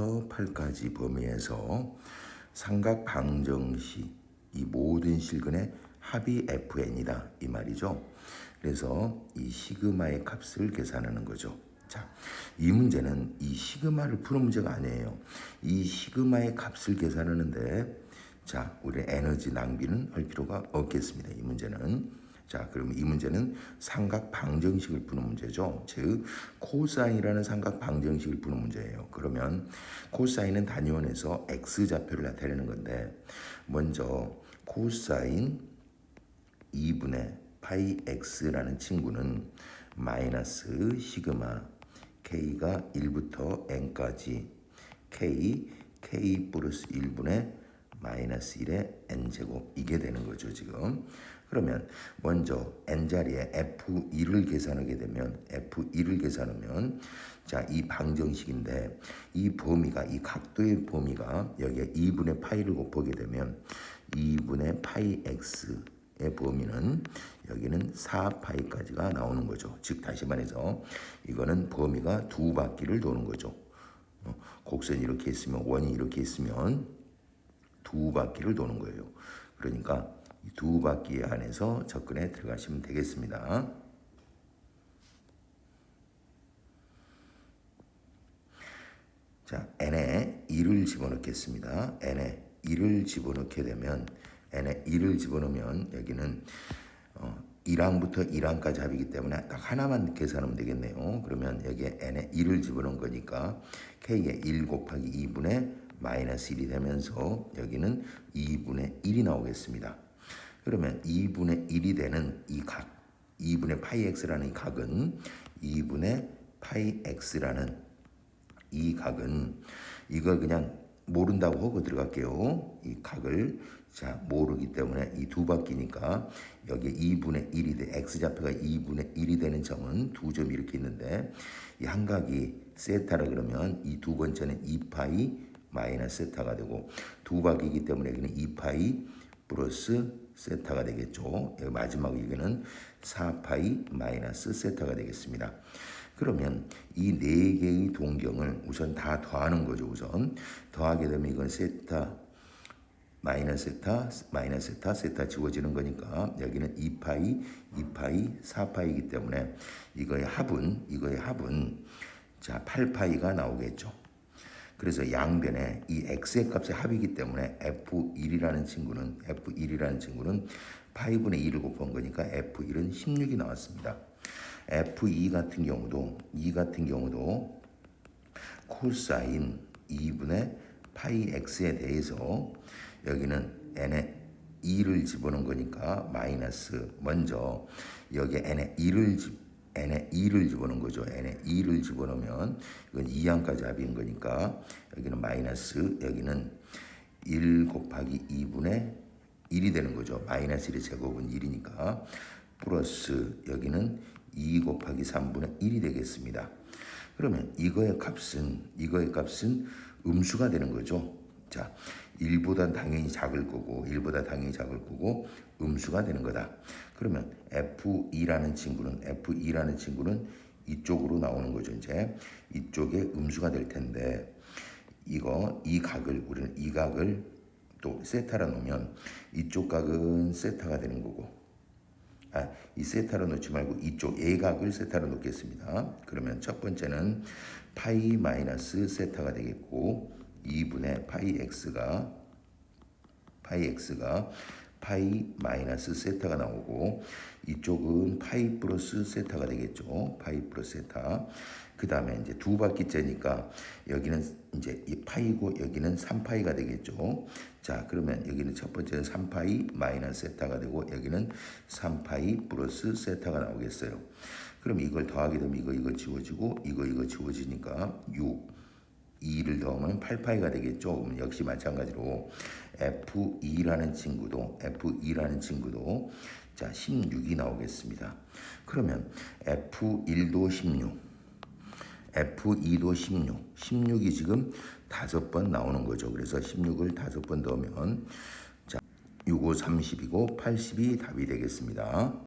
1부터 8까지 범위에서 삼각 방정식 이 모든 실근의 합이 fn이다 이 말이죠. 그래서 이 시그마의 값을 계산하는 거죠. 자, 이 문제는 이 시그마를 푸는 문제가 아니에요. 이 시그마의 값을 계산하는데 자, 우리 에너지 낭비는 할 필요가 없겠습니다. 이 문제는 자, 그러면 이 문제는 삼각 방정식을 푸는 문제죠. 즉 코사인이라는 삼각 방정식을 푸는 문제예요. 그러면 코사인은 단위원에서 x 좌표를 나타내는 건데 먼저 코사인 2분의 파이 x라는 친구는 마이너스 시그마 k가 1부터 n까지 k k 플러스 1분의 마이너스 1의 n제곱 이게 되는 거죠 지금 그러면 먼저 n 자리에 f2를 계산하게 되면 f2를 계산하면 자 이 방정식인데 이 범위가 이 각도의 범위가 여기에 2분의 파이를 곱하게 되면 2분의 파이 x의 범위는 여기는 4파이까지가 나오는 거죠. 즉 다시 말해서 이거는 범위가 두 바퀴를 도는 거죠. 어, 곡선이 이렇게 있으면 원이 이렇게 있으면 두 바퀴를 도는 거예요. 그러니까 이두 바퀴 안에서 접근에 들어가시면 되겠습니다. 자, n에 2를 집어넣겠습니다. n에 2를 집어넣게 되면 n에 2를 집어넣으면 여기는 어, 1항부터 1항까지 합이기 때문에 딱 하나만 계산하면 되겠네요. 그러면 여기에 n에 2를 집어넣은 거니까 k에 1 곱하기 2분의 마이너스 1이 되면서 여기는 2분의 1이 나오겠습니다. 그러면 2분의 1이 되는 이 각, 2분의 파이 x라는 이 각은 2분의 파이 x라는 이 각은 이걸 그냥 모른다고 하고 들어갈게요. 이 각을 자 모르기 때문에 이 두 바퀴니까 여기 2분의 1이 돼 x좌표가 2분의 1이 되는 점은 두 점이 이렇게 있는데 이 한 각이 세타라 그러면 이 두 번째는 2파이 마이너스 세타가 되고 두 바퀴이기 때문에 여기는 2파이 플러스 세타가 되겠죠. 여기 마지막 여기는 4파이 마이너스 세타가 되겠습니다. 그러면 이 네 개의 동경을 우선 다 더하는 거죠. 우선 더하게 되면 이건 세타 마이너스 세타 마이너스 세타 세타 지워지는 거니까 여기는 2파이 2파이 4파이이기 때문에 이거의 합은 이거의 합은 자 8파이가 나오겠죠. 그래서 양변에 이 x의 값의 합이기 때문에 f1이라는 친구는 f1이라는 친구는 파이분의 2를 곱한 거니까 f1은 16이 나왔습니다. F2 같은 경우도 2 같은 경우도 코사인 2분의 파이 x에 대해서 여기는 n에 2를 집어넣은 거니까 마이너스 먼저 여기에 n에 2를 집 n에 2를 집어넣은 거죠. n에 2를 집어넣으면 이건 2항까지 합인 거니까 여기는 마이너스 여기는 1 곱하기 2분의 1이 되는 거죠. 마이너스 1의 제곱은 1이니까 플러스 여기는 2 곱하기 3분의 1이 되겠습니다. 그러면 이거의 값은 이거의 값은 음수가 되는 거죠. 자, 1보다 당연히 작을 거고 1보다 당연히 작을 거고 음수가 되는 거다. 그러면 F2라는 친구는 F2라는 친구는 이쪽으로 나오는 거죠. 이제 이쪽에 음수가 될 텐데 이거 이 각을 우리는 이 각을 또 세타라 놓으면 이쪽 각은 세타가 되는 거고 아, 이 세타로 놓지 말고 이쪽 예각을 세타로 놓겠습니다. 그러면 첫 번째는 파이 마이너스 세타가 되겠고 2분의 파이 x가 파이 x가 파이 마이너스 세타가 나오고 이쪽은 파이 플러스 세타가 되겠죠. 파이 플러스 세타. 그 다음에 이제 두 바퀴째니까 여기는 이제 이 파이고 여기는 3파이가 되겠죠. 자, 그러면 여기는 첫 번째는 3파이 마이너스 세타가 되고 여기는 3파이 플러스 세타가 나오겠어요. 그럼 이걸 더하게 되면 이거 이거 지워지고 이거 이거 지워지니까 6 2를 더하면 8파이가 되겠죠. 역시 마찬가지로 F2라는 친구도 F2라는 친구도 자 16이 나오겠습니다. 그러면 F1도 16, F2도 16, 16이 지금 다섯 번 나오는 거죠. 그래서 16을 다섯 번 넣으면 자 6, 5, 30이고 80이 답이 되겠습니다.